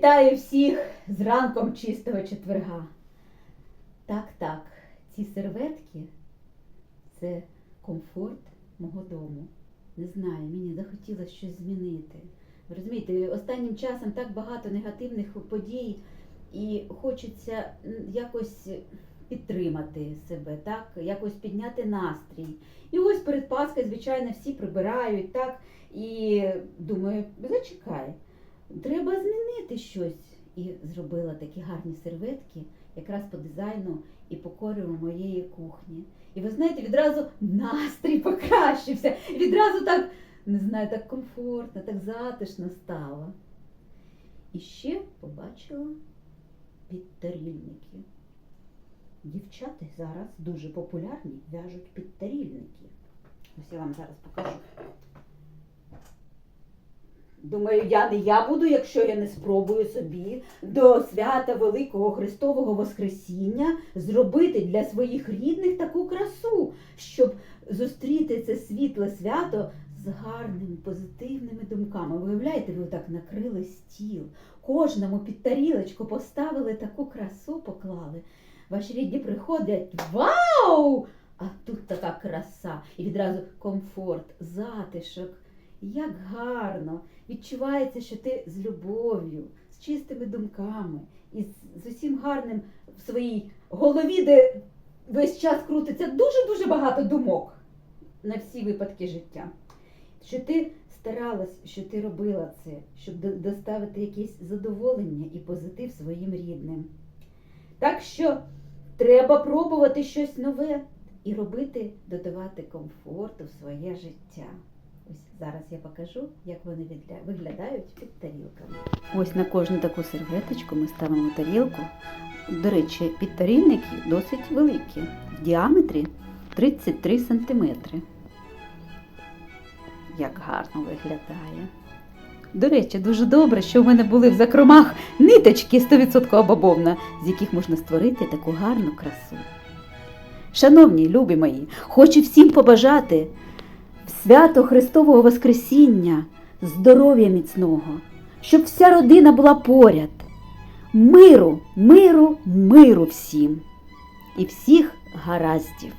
Вітаю всіх з ранком чистого четверга. Так, так, ці серветки це комфорт мого дому. Не знаю, мені захотілося щось змінити. Розумієте, останнім часом так багато негативних подій, і хочеться якось підтримати себе, так, якось підняти настрій. І ось перед Паскою, звичайно, всі прибирають, так, і думаю, зачекай, треба змінити щось. І зробила такі гарні серветки, якраз по дизайну і по кольору моєї кухні. І ви знаєте, відразу настрій покращився. Відразу так, не знаю, так комфортно, так затишно стало. І ще побачила підтарільники. Дівчата зараз дуже популярні, в'яжуть підтарільники. Ось я вам зараз покажу. Думаю, я не я буду, якщо я не спробую собі до свята Великого Христового Воскресіння зробити для своїх рідних таку красу, щоб зустріти це світле свято з гарними позитивними думками. Виявляєте, ви так накрили стіл, кожному під тарілочку поставили таку красу, поклали. Ваші рідні приходять, вау! А тут така краса, і відразу комфорт, затишок. Як гарно! Відчувається, що ти з любов'ю, з чистими думками і з, усім гарним в своїй голові, де весь час крутиться дуже-дуже багато думок на всі випадки життя. Що ти старалась, що ти робила це, щоб доставити якесь задоволення і позитив своїм рідним. Так що треба пробувати щось нове і робити, додавати комфорту в своє життя. Ось зараз я покажу, як вони виглядають під тарілками. Ось на кожну таку серветочку ми ставимо тарілку. До речі, підтарільники досить великі, в діаметрі 33 см. Як гарно виглядає. До речі, дуже добре, що в мене були в закромах ниточки 100% бавовна, з яких можна створити таку гарну красу. Шановні, любі мої, хочу всім побажати свято Христового Воскресіння, здоров'я міцного, щоб вся родина була поряд. Миру, миру, миру всім і всіх гараздів.